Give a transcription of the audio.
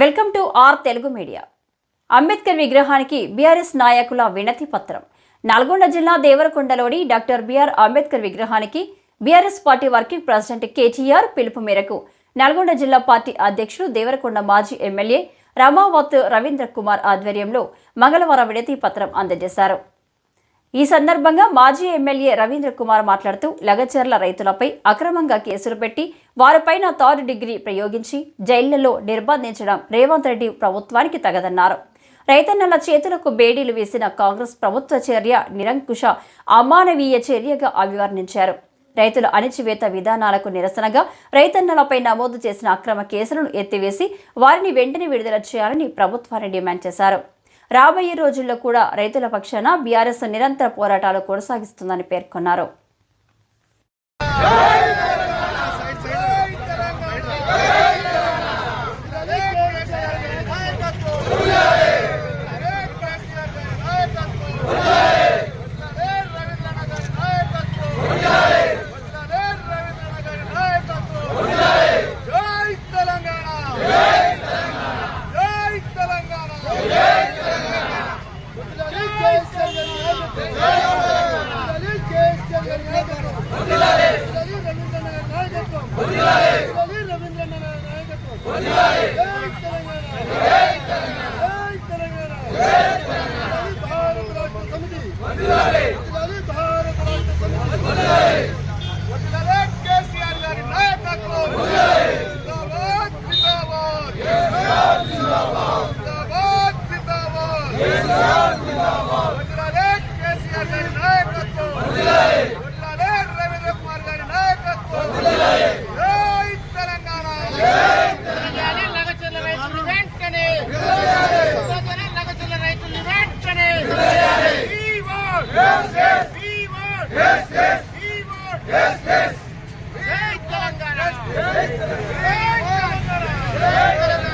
Welcome to our Telugu media. Ambedkar విగ్రహానికి BRS నాయకుల వినతి పత్రం. నల్గొండ జిల్లా దేవరకొండలోని డాక్టర్ బిఆర్ అంబేద్కర్ విగ్రహానికి BRS party working president KTR పిలుపు మేరకు నల్గొండ జిల్లా పార్టీ అధ్యక్షుడు దేవరకొండ మాజీ ఎమ్మెల్యే రమావత్ రవీంద్ర కుమార్ ఆధ్వర్యంలో మంగళవారం వినతి పత్రం అందజేశారు. ఈ సందర్భంగా మాజీ ఎమ్మెల్యే రవీంద్ర కుమార్ మాట్లాడుతూ లగచర్ల రైతులపై అక్రమంగా కేసులు పెట్టి వారిపైన థర్డ్ డిగ్రీ ప్రయోగించి జైళ్ళలో నిర్బంధించడం రేవంత్ రెడ్డి ప్రభుత్వానికి తగదన్నారు. రైతన్నల చేతులకు బేడీలు వేసిన కాంగ్రెస్ ప్రభుత్వ చర్య నిరంకుశ అమానవీయ చర్యగా అభివర్ణించారు. రైతుల అణిచివేత విధానాలకు నిరసనగా రైతన్నలపై నమోదు చేసిన అక్రమ కేసులను ఎత్తివేసి వారిని వెంటనే విడుదల చేయాలని ప్రభుత్వాన్ని డిమాండ్ చేశారు. రాబోయే రోజుల్లో కూడా రైతుల పక్షాన బీఆర్ఎస్ నిరంతర పోరాటాలు కొనసాగిస్తుందని పేర్కొన్నారు. ఉండాలి తెలంగాణ! తెలంగాణ!